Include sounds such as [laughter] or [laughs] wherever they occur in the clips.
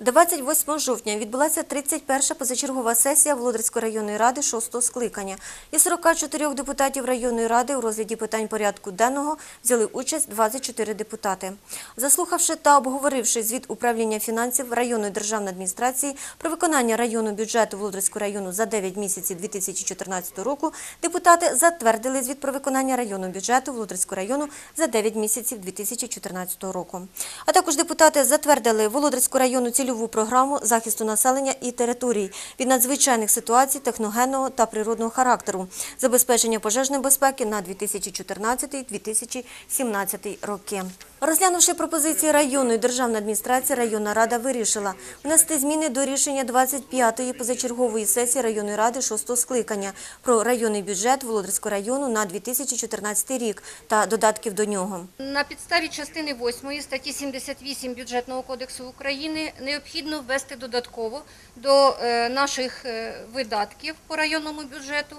28 жовтня відбулася 31-ша позачергова сесія Володарської районної ради 6-го скликання. Із 44 депутатів районної ради у розгляді питань порядку денного взяли участь 24 депутати. Заслухавши та обговоривши звіт управління фінансів районної державної адміністрації про виконання районного бюджету Володарського району за 9 місяців 2014 року, депутати затвердили звіт про виконання районного бюджету Володарського району за 9 місяців 2014 року. А також депутати затвердили Володарську районну цільову програму захисту населення і територій від надзвичайних ситуацій техногенного та природного характеру, забезпечення пожежної безпеки на 2014-2017 роки. Розглянувши пропозиції районної державної адміністрації, районна рада вирішила внести зміни до рішення 25-ї позачергової сесії районної ради 6-го скликання про районний бюджет Володарського району на 2014 рік та додатків до нього. На підставі частини 8 статті 78 Бюджетного кодексу України необхідно ввести додатково до е, наших е, видатків по районному бюджету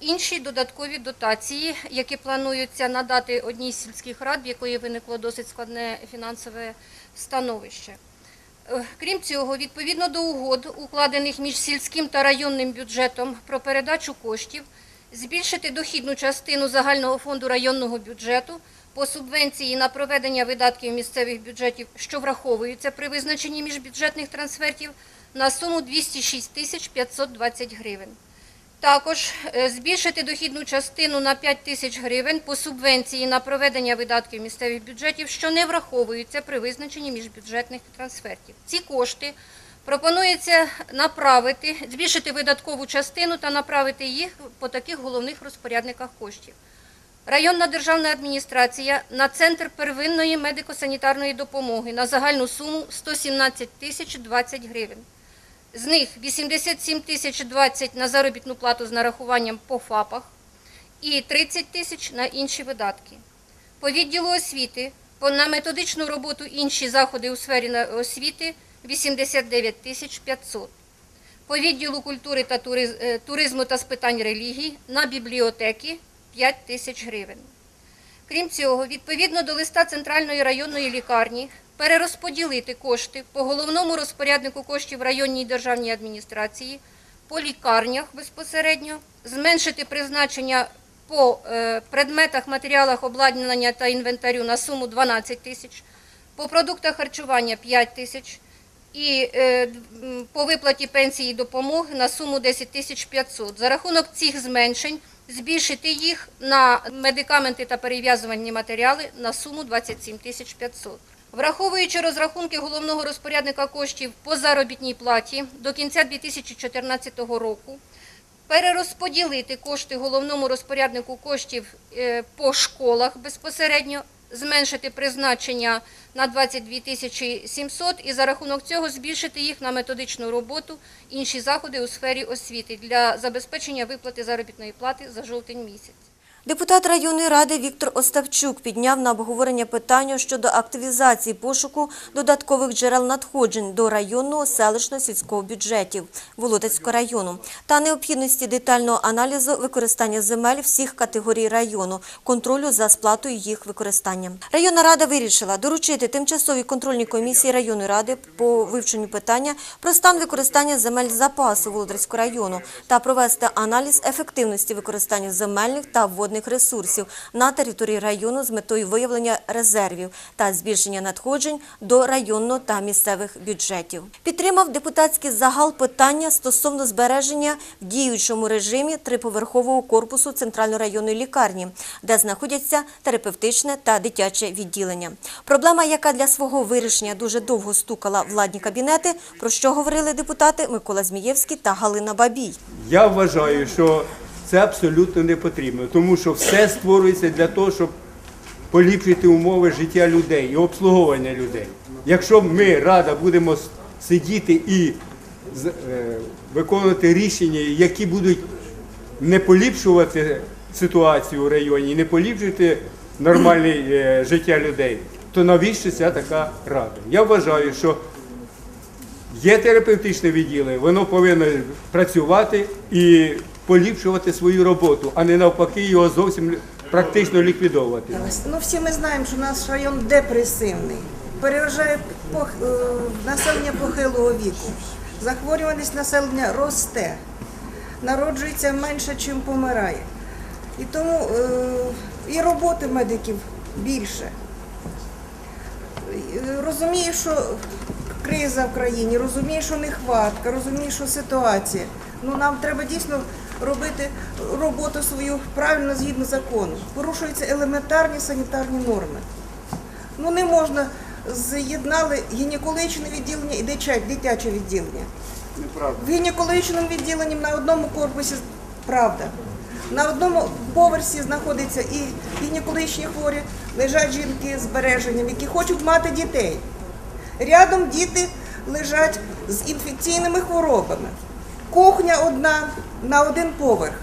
інші додаткові дотації, які плануються надати одній з сільських рад, в якої виникло досить складне фінансове становище. Е, Крім цього, відповідно до угод, укладених між сільським та районним бюджетом про передачу коштів, збільшити дохідну частину загального фонду районного бюджету по субвенції на проведення видатків місцевих бюджетів, що враховуються при визначенні міжбюджетних трансфертів, на суму 206 тисяч 520 гривень. Також е, збільшити дохідну частину на 5 тисяч гривень по субвенції на проведення видатків місцевих бюджетів, що не враховуються при визначенні міжбюджетних трансфертів. Ці кошти пропонується направити, збільшити видаткову частину та направити їх по таких головних розпорядниках коштів. Районна державна адміністрація на центр первинної медико-санітарної допомоги на загальну суму 117 тисяч 20 гривень. З них 87 тисяч 20 на заробітну плату з нарахуванням по ФАПах і 30 тисяч на інші видатки. По відділу освіти на методичну роботу інші заходи у сфері освіти 89 тисяч 500. По відділу культури та е, туризму та з питань релігій на бібліотеки 5 тисяч гривень. Крім цього, відповідно до листа Центральної районної лікарні перерозподілити кошти по головному розпоряднику коштів районній державній адміністрації, по лікарнях безпосередньо, зменшити призначення по е, предметах, матеріалах обладнання та інвентарю на суму 12 тисяч, по продуктах харчування 5 тисяч і е, по виплаті пенсії і допомоги на суму 10 тисяч 500. За рахунок цих зменшень збільшити їх на медикаменти та перев'язувальні матеріали на суму 27 тисяч 500. Враховуючи розрахунки головного розпорядника коштів по заробітній платі до кінця 2014 року, перерозподілити кошти головному розпоряднику коштів е, по школах безпосередньо, зменшити призначення на 22 тисячі 700 і за рахунок цього збільшити їх на методичну роботу, інші заходи у сфері освіти для забезпечення виплати заробітної плати за жовтень місяць. Депутат районної ради Віктор Остапчук підняв на обговорення питання щодо активізації пошуку додаткових джерел надходжень до районного селищного сільського бюджетів Володецького району та необхідності детального аналізу використання земель всіх категорій району, контролю за сплатою їх використання. Районна рада вирішила доручити тимчасовій контрольній комісії районної ради по вивченню питання про стан використання земель запасу Володарського району та провести аналіз ефективності використання земельних та водних ресурсів на території району з метою виявлення резервів та збільшення надходжень до районного та місцевих бюджетів. Підтримав депутатський загал питання стосовно збереження в діючому режимі триповерхового корпусу центральної районної лікарні, де знаходяться терапевтичне та дитяче відділення. Проблема, яка для свого вирішення дуже довго стукала владні кабінети, про що говорили депутати Микола Змієвський та Галина Бабій. Я вважаю, що це абсолютно не потрібно, тому що все створюється для того, щоб поліпшити умови життя людей і обслуговування людей. Якщо ми, рада, будемо сидіти і е, виконувати рішення, які будуть не поліпшувати ситуацію у районі, не поліпшувати нормальне е, життя людей, то навіщо ця така рада? Я вважаю, що Є терапевтичне відділення, воно повинно працювати і поліпшувати свою роботу, а не навпаки його зовсім практично ліквідовувати. Ну, всі ми знаємо, що наш район депресивний. Переважає пох- е, населення похилого віку. Захворюваність населення росте, народжується менше, чим помирає. І тому е, і роботи медиків більше. Е, Розумію, що криза в країні, розумію, що нехватка, розумію, що ситуація. Ну нам треба дійсно робити роботу свою правильно згідно закону. Порушуються елементарні санітарні норми. Ну не можна з'єднали гінекологічне відділення і дитяче відділення. В гінекологічному відділенні на одному корпусі правда. На одному поверсі знаходяться і гінекологічні хворі, лежать жінки з береженням, які хочуть мати дітей. Рядом діти лежать з інфекційними хворобами. Кухня одна на один поверх.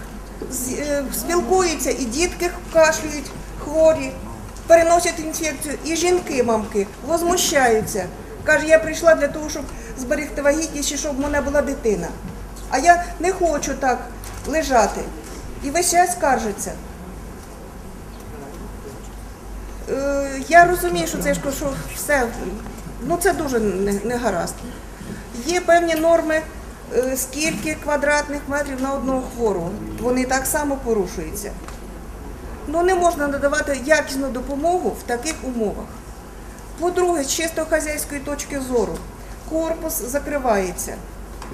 Е, Спілкуються і дітки кашлюють, хворі, переносять інфекцію, і жінки, мамки, возмущаються. Каже, я прийшла для того, щоб зберегти вагітність, і щоб в мене була дитина. А я не хочу так лежати. І весь час скаржиться. Е, Я розумію, що це що все, ну це дуже не, не гаразд. Є певні норми, скільки квадратних метрів на одного хворого. Вони так само порушуються. Ну не можна надавати якісну допомогу в таких умовах. По-друге, з чисто хазяйської точки зору, корпус закривається.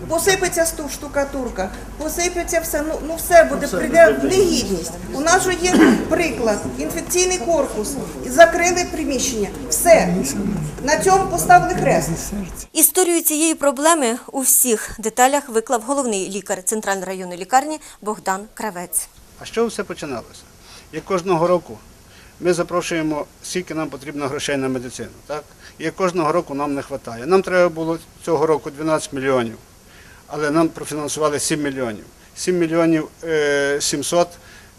Посипеться сту- штукатурка, посипеться все, ну, ну все буде, прийде в негідність. У нас же є приклад, інфекційний корпус, закрили приміщення. Все. На цьому поставили хрест. Історію цієї проблеми у всіх деталях виклав головний лікар Центральної районної лікарні Богдан Кравець. А що все починалося? Як кожного року ми запрошуємо, скільки нам потрібно грошей на медицину. Так? І як кожного року нам не вистачає. Нам треба було цього року 12 мільйонів, але нам профінансували 7 мільйонів. 7 мільйонів е, 700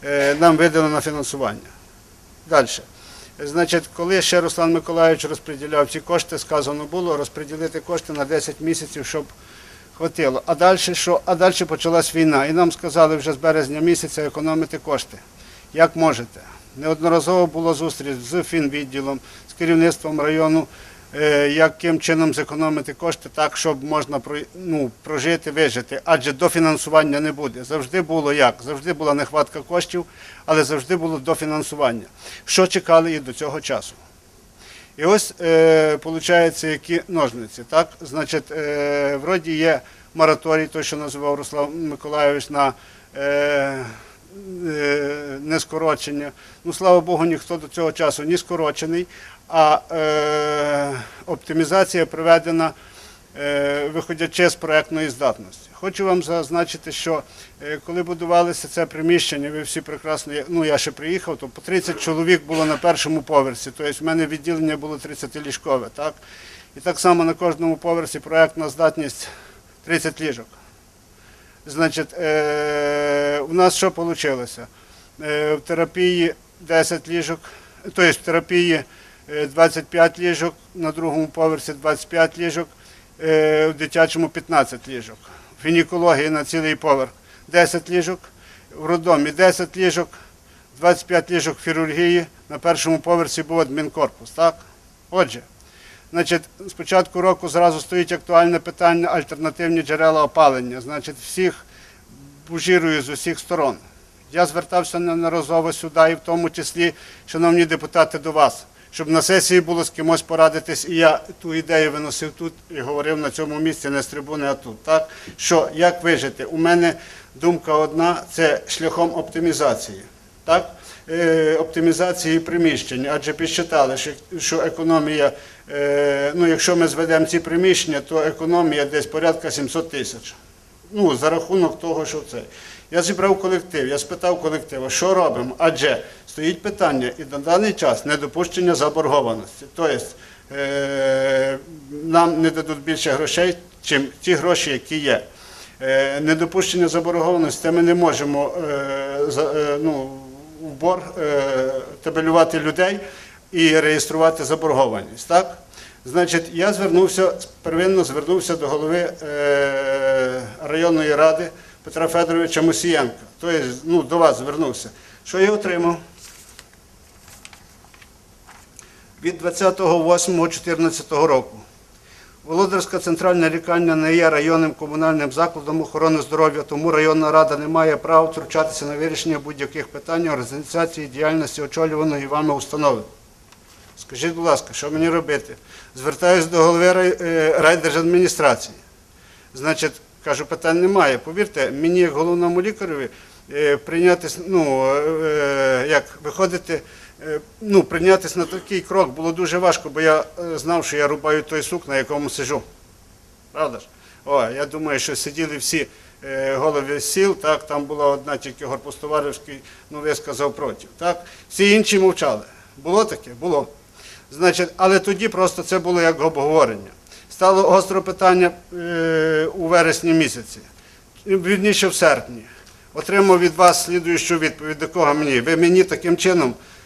е, нам видано на фінансування. Далі. Значить, коли ще Руслан Миколаївич розподіляв ці кошти, сказано було розподілити кошти на 10 місяців, щоб хватило. А далі що? А далі почалась війна. І нам сказали вже з березня місяця економити кошти. Як можете? Неодноразово було зустріч з фінвідділом, з керівництвом району, е, яким чином зекономити кошти так, щоб можна ну, прожити, вижити. Адже дофінансування не буде. Завжди було як? Завжди була нехватка коштів, але завжди було дофінансування. Що чекали і до цього часу. І ось, е, виходить, які ножниці. Так? Значить, е, вроді є мораторій, той, що називав Руслан Миколайович, на е, е, нескорочення. Ну, слава Богу, ніхто до цього часу не скорочений, а е, оптимізація проведена, е, виходячи з проектної здатності. Хочу вам зазначити, що е, коли будувалося це приміщення, ви всі прекрасно, ну я ще приїхав, то по 30 чоловік було на першому поверсі. Тобто в мене відділення було 30-ліжкове. Так? І так само на кожному поверсі проектна здатність 30 ліжок. Значить, е, у нас що вийшло? Е, в терапії 10 ліжок, тобто в терапії е, 25 ліжок, на другому поверсі 25 ліжок, е, в дитячому 15 ліжок. В гінекології на цілий поверх 10 ліжок, в роддомі 10 ліжок, 25 ліжок в хірургії, на першому поверсі був адмінкорпус. Так? Отже, Значить, з початку року зразу стоїть актуальне питання альтернативні джерела опалення. Значить, всіх бужірую з усіх сторон. Я звертався неодноразово сюди, і в тому числі, шановні депутати, до вас, щоб на сесії було з кимось порадитись, і я ту ідею виносив тут і говорив на цьому місці, не з трибуни, а тут. Так? Що як вижити? У мене думка одна це шляхом оптимізації. Так? Е, оптимізації приміщень, адже підсчитали, що, економія, е, ну якщо ми зведемо ці приміщення, то економія десь порядка 700 тисяч. Ну, за рахунок того, що це. Я зібрав колектив, я спитав колективу, що робимо? Адже стоїть питання і на даний час недопущення заборгованості. Тобто е, нам не дадуть більше грошей, чим ті гроші, які є. Недопущення заборгованості ми не можемо ну, в борг е, табелювати людей і реєструвати заборгованість. Так? Значить, я звернувся, первинно звернувся до голови е, районної ради Петра Федоровича Мусієнка. Тобто, ну, до вас звернувся. Що я отримав? Від 28.08.2014 року Володарська центральна лікарня не є районним комунальним закладом охорони здоров'я, тому районна рада не має права втручатися на вирішення будь-яких питань організації діяльності очолюваної вами установи. Скажіть, будь ласка, що мені робити? Звертаюся до голови е, райдержадміністрації. Значить, кажу, питань немає. Повірте, мені як головному лікареві е, прийнятись, ну, е, як виходити, ну, прийнятись на такий крок було дуже важко, бо я е, знав, що я рубаю той сук, на якому сижу. Правда ж? О, я думаю, що сиділи всі е, голови сіл, так, там була одна тільки Горпустоварівський, ну висказав проти. Так? Всі інші мовчали. Було таке? Було. Значить, але тоді просто це було як обговорення. Стало гостро питання е, у вересні місяці, вірніше в серпні. Отримав від вас слідуючу відповідь, до кого мені. Ви мені таким чином, е,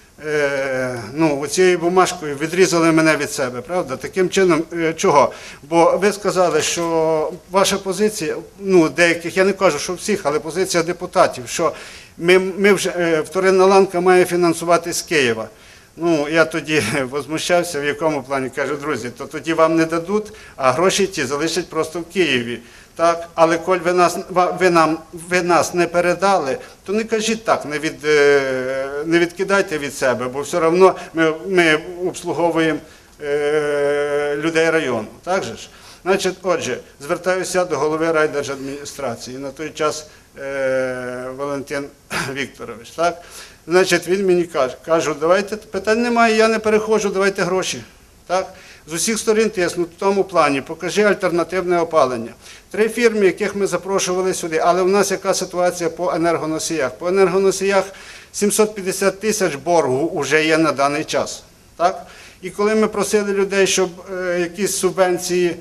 ну, цією бумажкою відрізали мене від себе, правда? Таким чином, е, чого? Бо ви сказали, що ваша позиція, ну, деяких, я не кажу, що всіх, але позиція депутатів, що ми, ми вже, е, вторинна ланка має фінансуватись з Києва. Ну, я тоді [laughs] возмущався, в якому плані кажу, друзі, то тоді вам не дадуть, а гроші ті залишать просто в Києві. Так, але коль ви нас ви нам ви нас не передали, то не кажіть так, не від е, не відкидайте від себе, бо все одно ми, ми обслуговуємо е, людей району. Так же ж? Значить, отже, звертаюся до голови райдержадміністрації на той час е, Валентин [coughs] Вікторович. Так? Значить, він мені каже, кажу, давайте питань немає, я не переходжу, давайте гроші. Так? З усіх сторін тиснуть в тому плані, покажи альтернативне опалення. Три фірми, яких ми запрошували сюди, але в нас яка ситуація по енергоносіях? По енергоносіях 750 тисяч боргу вже є на даний час. Так? І коли ми просили людей, щоб е, якісь субвенції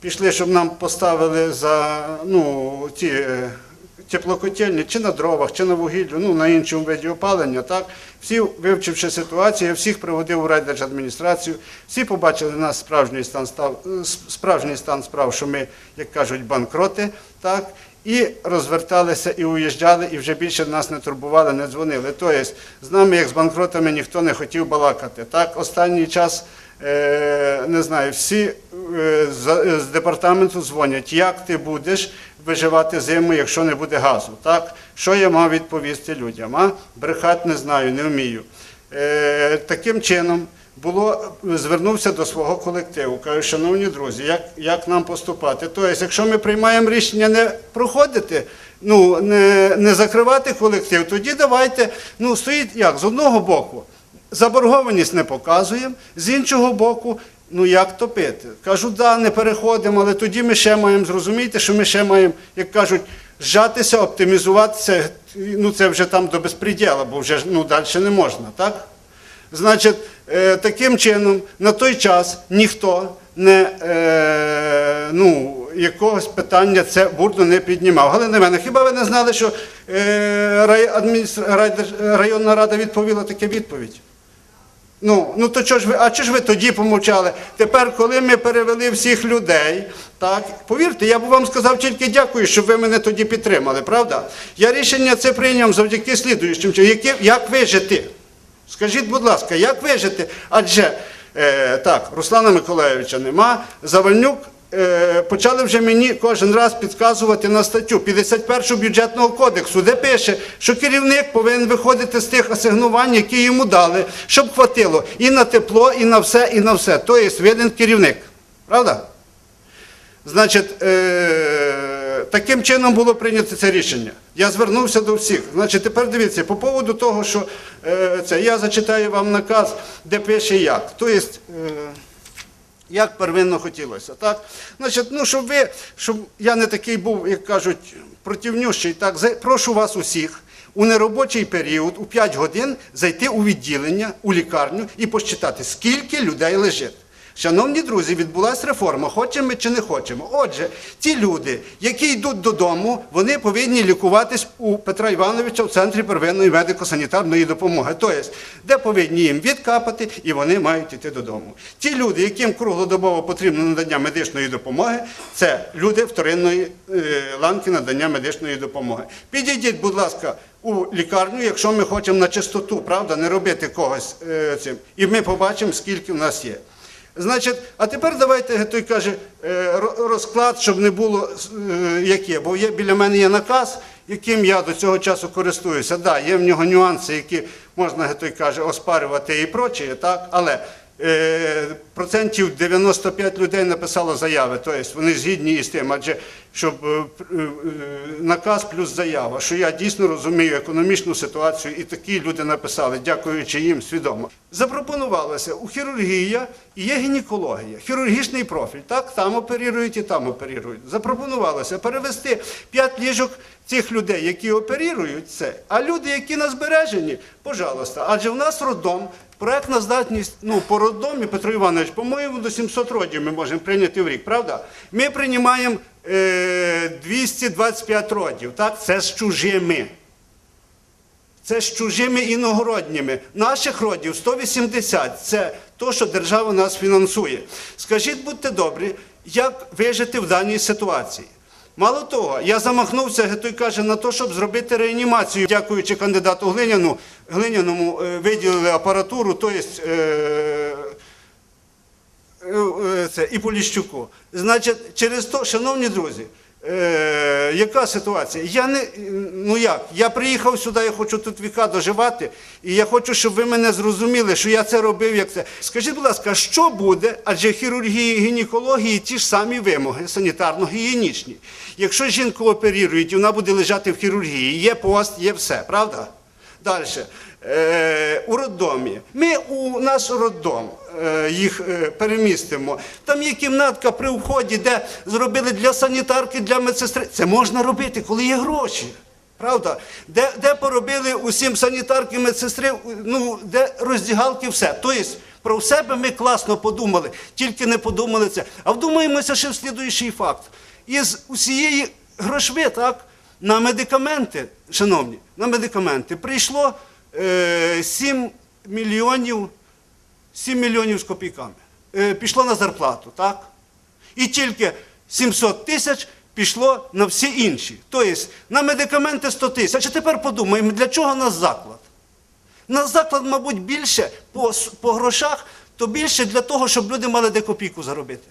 пішли, щоб нам поставили за ну, ті е, теплокотельні, чи на дровах, чи на вугіллю, ну на іншому виді опалення. Так? Всі, вивчивши ситуацію, я всіх приводив у райдержадміністрацію, всі побачили нас справжній стан, став, е, справжній стан справ, що ми, як кажуть, банкроти. Так? І розверталися і уїжджали, і вже більше нас не турбували, не дзвонили. Тобто, з нами, як з банкротами, ніхто не хотів балакати. Так, останній час, не знаю, всі е, з, з департаменту дзвонять, як ти будеш виживати зиму, якщо не буде газу. Так? Що я мав відповісти людям? А? Брехати не знаю, не вмію. Е, таким чином було, звернувся до свого колективу. Кажу, шановні друзі, як, як нам поступати? Тобто, якщо ми приймаємо рішення не проходити, ну, не, не закривати колектив, тоді давайте, ну, стоїть як, з одного боку, заборгованість не показуємо, з іншого боку, ну як топити? Кажу, да, не переходимо, але тоді ми ще маємо зрозуміти, що ми ще маємо, як кажуть, зжатися, оптимізуватися, ну це вже там до безпреділа, бо вже ну, далі не можна, так? Значить, е, таким чином, на той час ніхто не, е, ну, якогось питання це бурно не піднімав. Галина Івановна, хіба ви не знали, що е, районна рада відповіла таке відповідь? Ну, ну то ж ви, а чи ж ви тоді помовчали? Тепер, коли ми перевели всіх людей, так, повірте, я б вам сказав тільки дякую, що ви мене тоді підтримали, правда? Я рішення це прийняв завдяки слідуючим. Які- як вижити? Скажіть, будь ласка, як вижити? Адже е, так, Руслана Миколаєвича нема, Завальнюк. Е, Почали вже мені кожен раз підказувати на статтю 51 бюджетного кодексу, де пише, що керівник повинен виходити з тих асигнувань, які йому дали, щоб хватило і на тепло, і на все, і на все. Тобто винен керівник. Правда? Значить, е, таким чином було прийнято це рішення. Я звернувся до всіх. Значить, тепер дивіться, по поводу того, що е, це, я зачитаю вам наказ, де пише як. Тобто, як первинно хотілося. Так? Значить, ну, щоб ви, щоб я не такий був, як кажуть, противнющий, так, прошу вас усіх у неробочий період, у 5 годин, зайти у відділення, у лікарню і посчитати, скільки людей лежить. Шановні друзі, відбулася реформа, хочемо ми чи не хочемо. Отже, ті люди, які йдуть додому, вони повинні лікуватись у Петра Івановича в центрі первинної медико-санітарної допомоги. Тобто, де повинні їм відкапати, і вони мають йти додому. Ті люди, яким круглодобово потрібно надання медичної допомоги, це люди вторинної е, ланки надання медичної допомоги. Підійдіть, будь ласка, у лікарню, якщо ми хочемо на чистоту, правда, не робити когось е, цим. І ми побачимо, скільки в нас є. Значить, а тепер давайте той каже е, розклад, щоб не було е, яке. Бо є біля мене є наказ, яким я до цього часу користуюся. Да, є в нього нюанси, які можна той каже оспарювати і прочее, так, але. Е, Процентів 95 людей написало заяви, тобто вони згідні із тим, адже щоб е, е, наказ плюс заява, що я дійсно розумію економічну ситуацію, і такі люди написали, дякуючи їм свідомо. Запропонувалося у хірургія і є гінекологія, хірургічний профіль. Так, там оперують і там оперують. Запропонувалося перевести 5 ліжок цих людей, які оперують це, а люди, які на збереженні, пожалуйста, адже в нас роддом. Проектна здатність ну, по роддомі, Петро Іванович, по-моєму, до 700 родів ми можемо прийняти в рік, правда? Ми приймаємо е, 225 родів, так? Це з чужими. Це з чужими іногородніми. Наших родів 180. Це то, що держава нас фінансує. Скажіть, будьте добрі, як вижити в даній ситуації? Мало того, я замахнувся, той каже, на те, щоб зробити реанімацію. Дякуючи кандидату Глиняну, Глиняному е, виділили апаратуру, тобто це, і Поліщуку. Значить, через то, шановні друзі, е, яка ситуація? Я не, ну як, я приїхав сюди, я хочу тут віка доживати, і я хочу, щоб ви мене зрозуміли, що я це робив, як це. Скажіть, будь ласка, що буде, адже хірургії гінекології ті ж самі вимоги, санітарно-гігієнічні. Якщо жінку оперують, і вона буде лежати в хірургії, є пост, є все, правда? Далі. Е, у роддомі. Ми у наш роддом е, їх е, перемістимо. Там є кімнатка при вході, де зробили для санітарки, для медсестри. Це можна робити, коли є гроші. Правда? Де, де поробили усім санітарки, медсестри, ну, де роздягалки, все. Тобто, про все би ми класно подумали, тільки не подумали це. А вдумаємося ще в слідуючий факт. Із усієї грошви, так, на медикаменти, шановні, на медикаменти прийшло 7 мільйонів, 7 мільйонів з копійками. Е, пішло на зарплату, так? І тільки 700 тисяч пішло на всі інші. Тобто на медикаменти 100 тисяч. А тепер подумаємо, для чого нас заклад? На заклад, мабуть, більше по, по грошах, то більше для того, щоб люди мали де копійку заробити.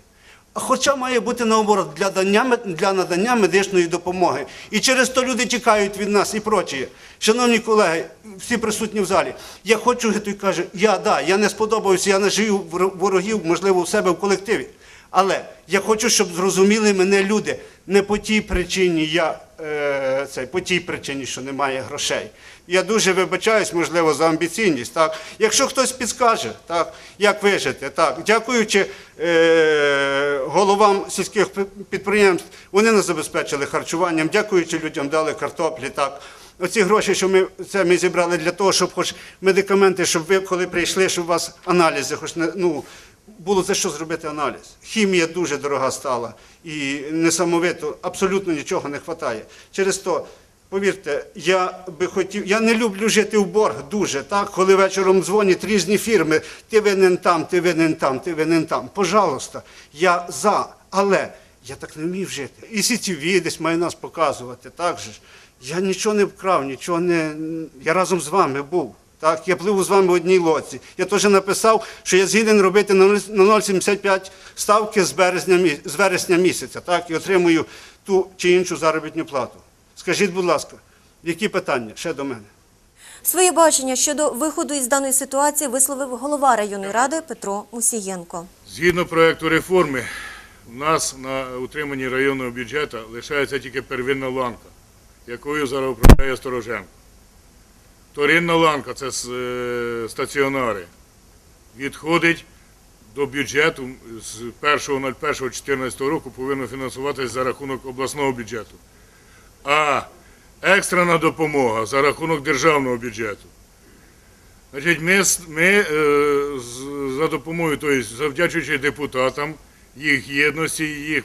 Хоча має бути наоборот для дання, для надання медичної допомоги. І через то люди тікають від нас і прочі. Шановні колеги, всі присутні в залі, я хочу, і каже, я да, я не сподобався, я нажив вор- ворогів, можливо, у себе в колективі. Але я хочу, щоб зрозуміли мене люди. Не по тій причині я е, це, по тій причині, що немає грошей. Я дуже вибачаюсь, можливо, за амбіційність. Так? Якщо хтось підскаже, так, як вижити, так, дякуючи е, головам сільських підприємств, вони нас забезпечили харчуванням, дякуючи людям, дали картоплі. Так. Оці гроші, що ми це ми зібрали для того, щоб хоч медикаменти, щоб ви, коли прийшли, щоб у вас аналізи, хоч не ну. Було за що зробити аналіз. Хімія дуже дорога стала і несамовито, абсолютно нічого не вистачає. Через то, повірте, я би хотів, я не люблю жити в борг дуже, так? коли вечором дзвонять різні фірми, ти винен там, ти винен там, ти винен там. Пожалуйста, я за, але я так не вмів жити. І сітіві десь має нас показувати, так же ж. Я нічого не вкрав, нічого не. Я разом з вами був. Так, я пливу з вами в одній лодці. Я теж написав, що я згіден робити на 0- на 0,75 ставки з березня, з вересня місяця, так, і отримую ту чи іншу заробітну плату. Скажіть, будь ласка, які питання ще до мене? Своє бачення щодо виходу із даної ситуації висловив голова районної ради Петро Мусієнко. Згідно проекту реформи, у нас на утриманні районного бюджету лишається тільки первинна ланка, якою зараз управляє Стороженко. Вторинна ланка це е, стаціонари. Відходить до бюджету з 1.01.2014 року повинно фінансуватися за рахунок обласного бюджету. А екстрена допомога за рахунок державного бюджету. Значить, ми, ми е, за допомогою, тобто завдячуючи депутатам, їх єдності, їх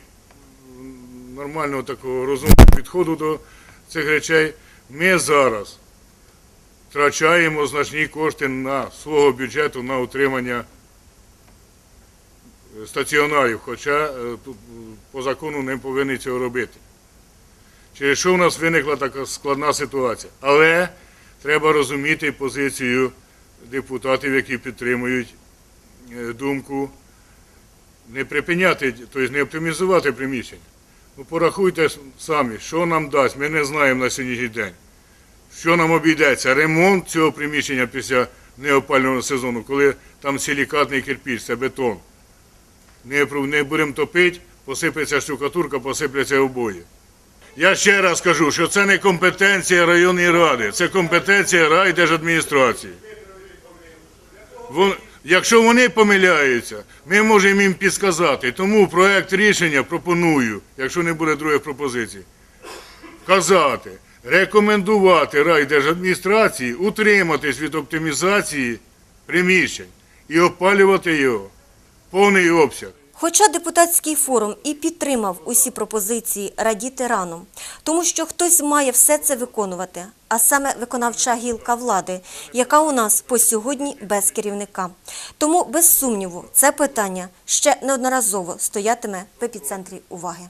нормального такого розумного підходу до цих речей, ми зараз втрачаємо значні кошти на свого бюджету на утримання е, стаціонарів, хоча е, по закону не повинні цього робити. Через що в нас виникла така складна ситуація. Але треба розуміти позицію депутатів, які підтримують е, думку не припиняти, тобто не оптимізувати приміщення. Ну порахуйте самі, що нам дасть, ми не знаємо на сьогоднішній день. Що нам обійдеться? Ремонт цього приміщення після неопального сезону, коли там силікатний кирпіч, це бетон. Не, не будемо топити, посипеться штукатурка, посипляться обої. Я ще раз кажу, що це не компетенція районної ради, це компетенція райдержадміністрації. Вон, якщо вони помиляються, ми можемо їм підсказати. Тому проект рішення пропоную, якщо не буде других пропозицій, казати, рекомендувати райдержадміністрації утриматись від оптимізації приміщень і опалювати його повний обсяг. Хоча депутатський форум і підтримав усі пропозиції радіти рано, тому що хтось має все це виконувати, а саме виконавча гілка влади, яка у нас по сьогодні без керівника. Тому, без сумніву, це питання ще неодноразово стоятиме в епіцентрі уваги.